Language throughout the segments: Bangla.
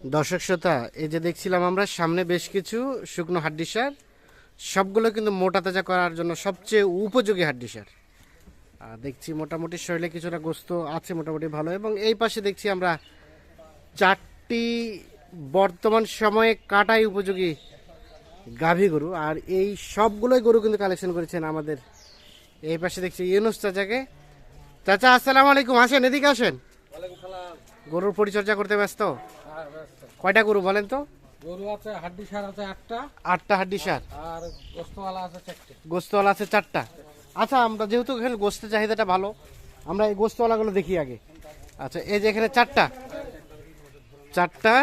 দর্শক শ্রোতা, এই যে দেখছিলাম আমরা, সামনে বেশ কিছু শুকনো হাড্ডি সার সবগুলো কিন্তু মোটা তাজা করার জন্য সবচেয়ে উপযোগী হাড্ডি সার দেখছি মোটামুটি শরীরে কিছুটা গোস্ত আছে, মোটামুটি ভালো। এবং এই পাশে দেখছি আমরা চারটি বর্তমান সময়ে কাটাই উপযোগী গাভী গরু। আর এই সবগুলোই গরু কিন্তু কালেকশন করেছেন আমাদের। এই পাশে দেখছি ইউনুস চাচাকে। চাচা, আসসালামু আলাইকুম। আসেন, এদিকে আসেন। গরুর পরিচর্যা করতে ব্যস্ত? কয়টা গরু বলেন তো? গরু আছে হাড্ডি সার আছে আটটা। আটটা হাড্ডি সার। আর গোস্তওয়ালা আছে চারটে। গোস্তওয়ালা আছে চারটা। আচ্ছা আমরা যেহেতু এখানে গোস্তের চাহিদাটা ভালো আমরা এই গোস্তওয়ালাগুলো দেখি আগে। আচ্ছা এই যে এখানে চারটা। চারটা।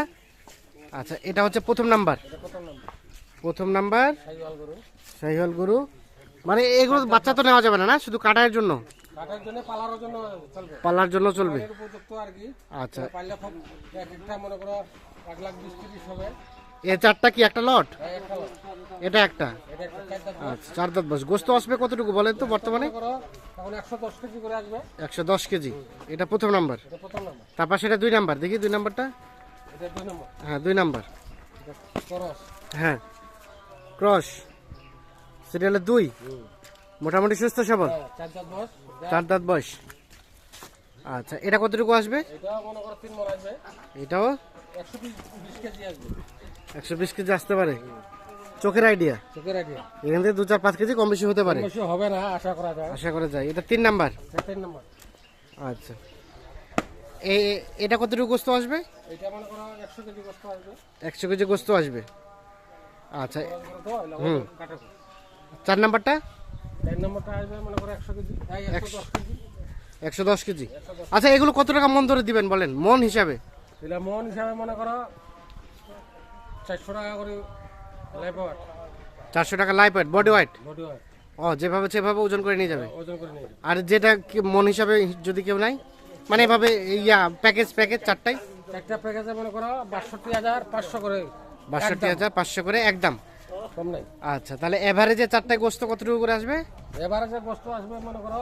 আচ্ছা এটা হচ্ছে প্রথম নাম্বার। প্রথম নাম্বার। গরু। গরু। মানে এগুলো বাচ্চা তো নেওয়া যাবে না না? শুধু কাটার জন্য? কাটার জন্য পালার জন্য চলবে। পাল্লার জন্য চলবে? উপযুক্ত আর কি। আচ্ছা। পাইলে খুব একটা মনে করো এক লাখ বিশ তিরিশ হবে। এ চারটা কি একটা লট? লোক। এটা একটা? আচ্ছা চার দাঁত বস গোস্ত আসবে কতটুকু বলেন তো বর্তমানে? মনে একশো দশ কেজি এটা প্রথম নাম্বার? তারপর সেটা দুই নাম্বার। দেখি দুই নাম্বারটা। এটা দুই নম্বর। হ্যাঁ দুই নাম্বার। হ্যাঁ ক্রস। সিরিয়ালে দুই। মোটামুটি সুস্থ সবল? হ্যাঁ চার দাঁত বয়স? আচ্ছা এটা কতটুকু আসবে? এটাও? একশো বিশ কেজি আসতে পারে? চোখের আইডিয়া চোখের আইডিয়া এখান থেকে দু চার পাঁচ কেজি কম বেশি হতে পারে? হবে না আশা করা যায়। আশা করা যায়। এটা তিন নাম্বার? তিন নম্বর। আচ্ছা। এ এটা কতটুকু গোস্ত আসবে? এটা মনে করো একশো কেজি গোস্ত আসবে। একশো কেজি গোস্ত আসবে। আচ্ছা হুম। চার নাম্বারটা? চার নম্বরটা আসবে মনে করো একশো কেজি। একশো দশ কেজি। একশো দশ কেজি? আচ্ছা এগুলো কত টাকা মন ধরে দিবেন বলেন? মন হিসাবে? তাহলে মন হিসাবে মনে করো চারশো টাকা করে লেবার চারশো টাকা live weight body weight body হয় ও যেভাবে সেভাবে ওজন করে নিয়ে যাবে? ওজন করে নিয়ে যাবে। আর যেটা কি মন হিসাবে যদি কেউ নাই মানে এভাবে ইয়া প্যাকেজ প্যাকেজ চারটাই? একটা প্যাকেজে মনে করো বাষট্টি হাজার পাঁচশো করে বাষট্টি হাজার পাঁচশো করে একদম কম নাই। আচ্ছা তাহলে এভারেজে চারটায় গোস্ত কতটুকু করে আসবে? এবারে যে গোস্ত আসবে মনে করো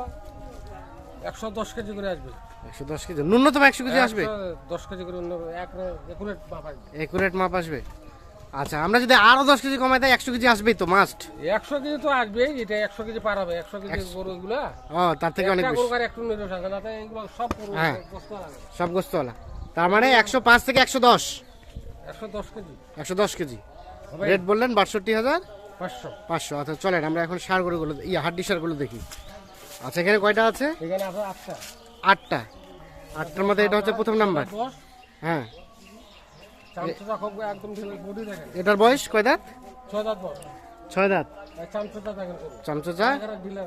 একশো দশ কেজি করে আসবে। একশো দশ কেজি ন্যূনতম একশো কেজি আসবে? 110 কেজি করে একুরেট মাপ আসবে। একুরেট মাপ আসবে। আচ্ছা আমরা যদি আরও দশ কেজি কমাই দেয় একশো কেজি আসবেই তো মাস্ট একশো কেজি তো আসবেই এটা একশো কেজি পার হবে একশো কেজি গরু এগুলা ও তার থেকে অনেক বেশি। একটু নির্দোষ আছে না তাই এগুলো সব হ্যাঁ। সব গোস্তওয়ালা। তার মানে একশো পাঁচ থেকে একশো দশ। একশো দশ কেজি। একশো দশ কেজি। রেট বললেন বাষট্টি হাজার? পাঁচশো। পাঁচশো। আচ্ছা চলেন আমরা এখন সারগুলোগুলো ইয়া হাড্ডি সারগুলো দেখি। আচ্ছা এখানে কয়টা আছে? এখানে আটটা। আটটা। আটটার মধ্যে এটা হচ্ছে প্রথম নাম্বার। হ্যাঁ। এটার বয়স কয় দাঁত? ছয় দাঁত ছয় দাঁত। চামচা দেখেন করুন চামচা এখানে ঢিলে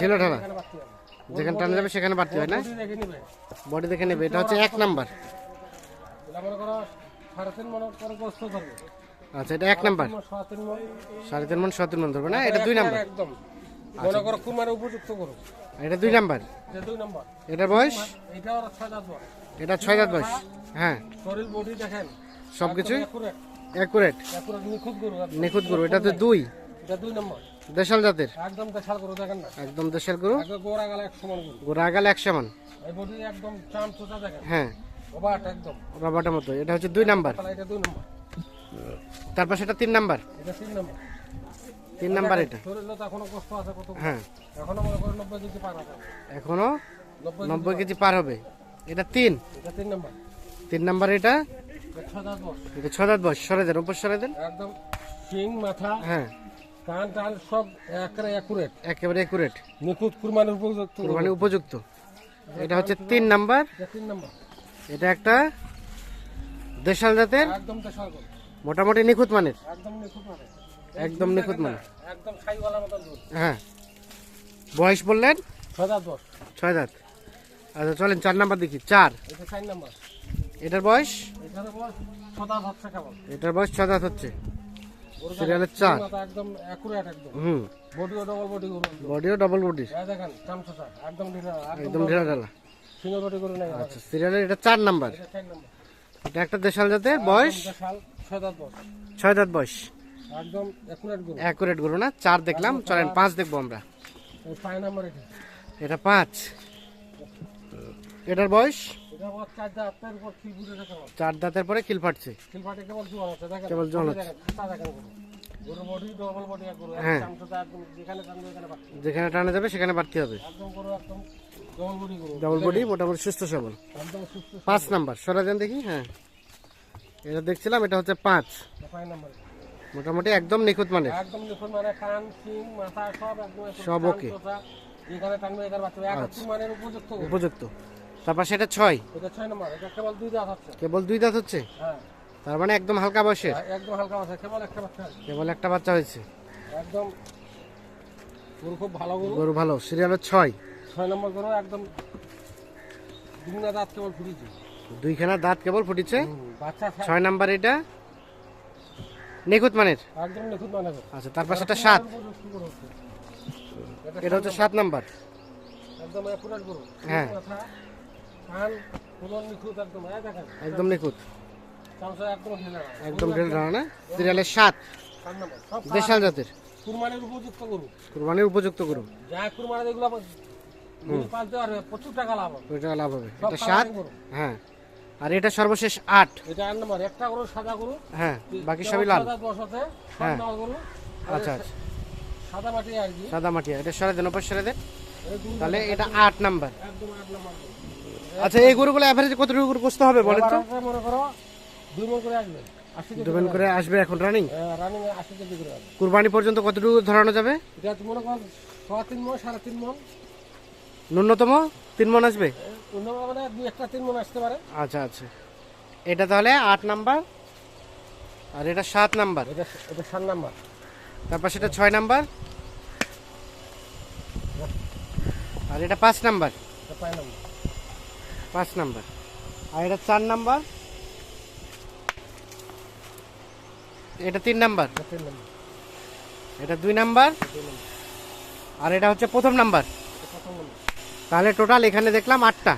ঢিলে যেখানে টানা যাবে সেখানে বাড়তি হয় না? বডি দেখে নেবে। এটা হচ্ছে এক নাম্বার। এটা মনে মনে আচ্ছা এটা এক নাম্বার। সাড়ে তিন মন সাড়ে তিন মন মন ধরবে না? এটা দুই নাম্বার। একদম। মনে করো কুমার উপযুক্ত করুন এটা দুই নাম্বার। দুই নম্বর। এটার বয়স? এটা ওর ছয় দাঁত বড় এটা ছয় দাঁত বয়স। হ্যাঁ। শরীর বডি দেখেন। সব একুরেট অ্যাকুরেট নিখুঁত গরু নিখুঁত গরু। এটা তো দুই। এটা দুই নম্বর। দেশাল জাতের। একদম দেশাল গরু দেখেন না? একদম দেশাল গরু। গোড়া গেলে এক সমান গরু। গোড়া আগাল এক সমান এই বডি একদম চাম চোচা দেখেন। হ্যাঁ। একদম। রবাটার মতো। এটা হচ্ছে দুই নাম্বার। এটা দুই নম্বর। তারপর সেটা তিন নাম্বার। এটা তিন নম্বর। তিন নাম্বার এটা। এখনও কষ্ট আছে কত হ্যাঁ। এখনও নব্বই কেজি পার হবে। এখনও নব্বই নব্বই কেজি পার হবে। এটা তিন। এটা তিন নম্বর। তিন নাম্বার এটা? এটা ছয় দাঁত বস এটা ছয় দাঁত বয়স। সরে দেন উপর সরে দেন। একদম মাথা হ্যাঁ। কান টান সব একেবারে একুরেট একেবারে একুরেট নিখুঁত কুরবানির উপযুক্ত। মানে উপযুক্ত। এটা হচ্ছে তিন নাম্বার। এটা তিন নম্বর। এটা একটা দেশাল জাতের একদম দেশাল মোটামুটি নিখুঁত মানের? একদম নিখুঁত মানে একদম নিখুঁত মানের? একদম দুধ। হ্যাঁ। বয়স বললেন? ছয় দাঁত বস ছয় দাঁত। আচ্ছা চলেন চার নাম্বার দেখি। চার। এটা চার নম্বর। এটার বয়স? দাঁত হচ্ছে কেমন এটার বয়স ছয় দাঁত হচ্ছে। সিরিয়ালের চার। একদম একুরেট একদম। হুম। বডিও ডবল বডি বডিও ডবল বডির দেখেন চামচা একদম ঢিলা একদম একদম ঢেলা ঢালা। সিঙ্গল বডি গরু নাই। আচ্ছা সিরিয়ালের এটা চার নাম্বার। এটা চার নম্বর। এটা একটা দেশাল জাতের বয়স? দেশাল ছয় দাঁত বয়স একদম একুরেট অ্যাকুরেট গরু না? চার দেখলাম চলেন পাঁচ দেখব আমরা। এটা। পাঁচ। এটার বয়স? চার দাঁতের পরে ফাটছে। কেবল হ্যাঁ। যেখানে টানা যাবে সেখানে বাড়তে হবে। ডবল বডি মোটামুটি সুস্থ সবল। পাঁচ নাম্বার। সরা দেন দেখি হ্যাঁ। এটা দেখছিলাম এটা হচ্ছে পাঁচ। মোটামুটি একদম নিখুঁত মানের একদম দেখুন মানে কান সিং মাথা সব একদম সব টানবে এখানে বাচ্চা মানের উপযুক্ত। উপযুক্ত। তারপর সেটা ছয়। এটা ছয় নম্বর এটা কেবল দুই দাঁত হচ্ছে। কেবল দুই দাঁত হচ্ছে? হ্যাঁ। তার মানে একদম হালকা বয়সের? একদম হালকা কেবল একটা বাচ্চা কেবল একটা বাচ্চা হয়েছে। একদম গরু খুব ভালো গরু। গরু ভালো। সিরিয়ালের ছয়। ছয় নম্বর গরু একদম দুগুনা দাঁত কেবল ফুটিছে। দুইখানা দাঁত কেবল ফুটেছে। ছয় নাম্বার এটা। নিখুঁত মানের? মানে। আচ্ছা তারপর সেটা সাত। উপযুক্ত গরু এটা হচ্ছে সাত নাম্বার। হ্যাঁ। নিখুঁত একদম নিখুঁত। একদম। ঢেল ধারণা সিরিয়ালের সাত। সাত। দেশাল জাতের। কুরবানির উপযুক্ত গরু। কুরবানির উপযুক্ত গরু। যা কুরবানি এগুলো পালতে প্রচুর টাকা লাভ হবে। ওইটা লাভ হবে। এটা সাত? হ্যাঁ। আর এটা সর্বশেষ আট। এটা এক নম্বর একটা গরু সাদা গরু। হ্যাঁ বাকি সবই লাল। হ্যাঁ। আচ্ছা আচ্ছা। সাদা মাটি আর কি। সাদা মাটিয়া এটা সরে দেন ওপর সরে দেন। তাহলে এটা আট নাম্বার। আট আচ্ছা এই গরুগুলো অ্যাভারেজ কতটুকু করে কষতে হবে বলেন তো? মনে করো দুই মন করে আসবে। দুবেন করে আসবে। এখন রানিং রানিং আশি কেজি করে কুরবানি পর্যন্ত কতটুকু ধরানো যাবে? এটা মনে করো ছয় তিন মন সাড়ে তিন মন। ন্যূনতম তিন মন আসবে? অন্য মানে দুই একটা তিন মন আসতে পারে। আচ্ছা আচ্ছা। এটা তাহলে আট নাম্বার? আর এটা সাত নাম্বার? এটা এটা সাত নাম্বার। তারপর সেটা ছয় নাম্বার? আর এটা পাঁচ নাম্বার? পাঁচ নাম্বার। আর এটা চার নাম্বার? এটা তিন নাম্বার? এটা তিন নাম্বার। এটা দুই নাম্বার? আর এটা হচ্ছে প্রথম নাম্বার? প্রথম নাম্বার। তাহলে টোটাল এখানে দেখলাম আটটা।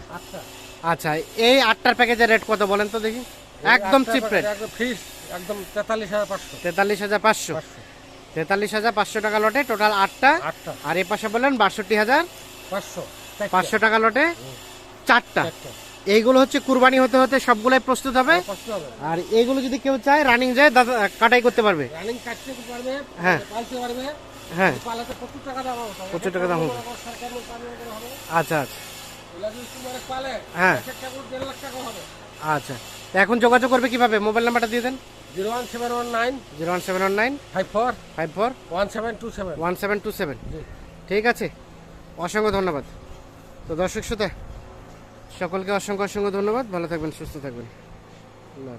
আচ্ছা এই আটটার প্যাকেজের রেট কত বলেন তো দেখি? একদম চিপ রেট। একদম ফিস একদম তেতাল্লিশ হাজার পাঁচশো। তেতাল্লিশ হাজার পাঁচশো। তেতাল্লিশ হাজার পাঁচশো টাকা লটে টোটাল আটটা। আর এ পাশে বললেন বাষট্টি হাজার পাঁচশো। পাঁচশো টাকা লটে চারটা। চারটা। এইগুলো হচ্ছে কুরবানি হতে হতে সবগুলোই প্রস্তুত হবে। আর এইগুলো যদি কেউ চায় রানিং যায় কাটাই করতে পারবে। রানিং কাটতে পারবে হ্যাঁ। পালতে পারবে। হ্যাঁ। প্রচুর টাকা দাম হবে প্রচুর টাকা দাম আচ্ছা আচ্ছা। হ্যাঁ। আচ্ছা। এখন যোগাযোগ করবে কীভাবে? মোবাইল নাম্বারটা দিয়ে দেন। Zero one seven one nine zero one seven one nine five four five four one seven two seven. One seven two seven. ঠিক আছে। অসংখ্য ধন্যবাদ। তো দর্শক শ্রোতা সকলকে অসংখ্য অসংখ্য ধন্যবাদ। ভালো থাকবেন সুস্থ থাকবেন। আল্লাহ